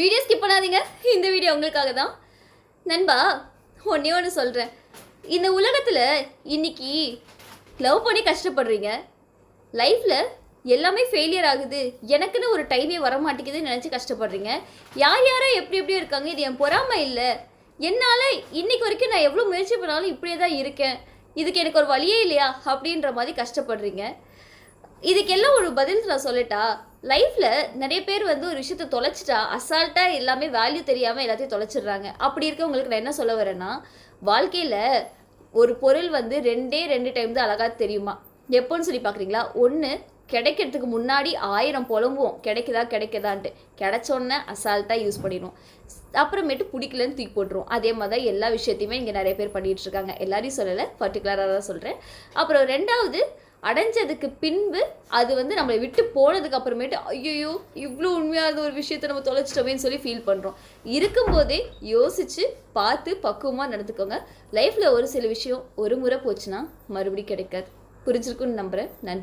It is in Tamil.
வீடியோ ஸ்கிப் பண்ணாதீங்க. இந்த வீடியோ உங்களுக்காக தான் நண்பா ஒன்றே ஒன்று சொல்கிறேன் இந்த உலகத்தில் இன்னைக்கு லவ் பண்ணி கஷ்டப்படுறீங்க. லைஃப்பில் எல்லாமே ஃபெயிலியர் ஆகுது. எனக்குன்னு ஒரு டைமே வர மாட்டேங்குதுன்னு நினச்சி கஷ்டப்படுறீங்க. யார் யாரோ எப்படி எப்படி இருக்காங்க இது என் பொறாமை இல்லை. என்னால் இன்னைக்கு வரைக்கும் நான் எவ்வளோ முயற்சி பண்ணாலும் இப்படியே தான் இருக்கேன். இதுக்கு எனக்கு ஒரு வழியே இல்லையா அப்படின்ற மாதிரி கஷ்டப்படுறீங்க. இதுக்கெல்லாம் ஒரு பதில் நான் சொல்லட்டா லைஃப்ல நிறைய பேர் வந்து ஒரு விஷயத்த தொலைச்சிட்டா அசால்ட்டா எல்லாமே வேல்யூ தெரியாம எல்லாத்தையும் தொலைச்சிடுறாங்க. அப்படி இருக்கவங்களுக்கு நான் என்ன சொல்ல வரேன்னா வாழ்க்கையில ஒரு பொருள் வந்து ரெண்டே ரெண்டு டைம் தான் அழகா தெரியுமா? எப்போன்னு சொல்லி பார்க்குறீங்களா? ஒன்று கிடைக்கிறதுக்கு முன்னாடி ஆயிரம் புலம்புவோம். கிடைக்குதா கிடைக்குதான்ட்டு. கிடைச்சோன்னே அசால்ட்டாக யூஸ் பண்ணிடுவோம். அப்புறமேட்டு பிடிக்கலன்னு தூக்கி போட்டுருவோம். அதே மாதிரி தான் எல்லா விஷயத்தையுமே இங்கே நிறைய பேர் பண்ணிட்டு இருக்காங்க. எல்லாரையும் சொல்லலை பர்டிகுலராக தான் சொல்கிறேன் அப்புறம் ரெண்டாவது அடைஞ்சதுக்கு பின்பு அது வந்து நம்மளை விட்டு போனதுக்கு அப்புறமேட்டு ஐயோ இவ்வளோ உண்மையான ஒரு விஷயத்தை நம்ம தொலைச்சிட்டோமேன்னு சொல்லி ஃபீல் பண்ணுறோம் இருக்கும்போதே யோசிச்சு பார்த்து பக்குவமாக நடந்துக்கோங்க. லைஃப்பில் ஒரு சில விஷயம் ஒரு முறை போச்சுன்னா மறுபடியும் கிடைக்காது. புரிஞ்சிருக்குன்னு நம்புகிறேன் நன்றி.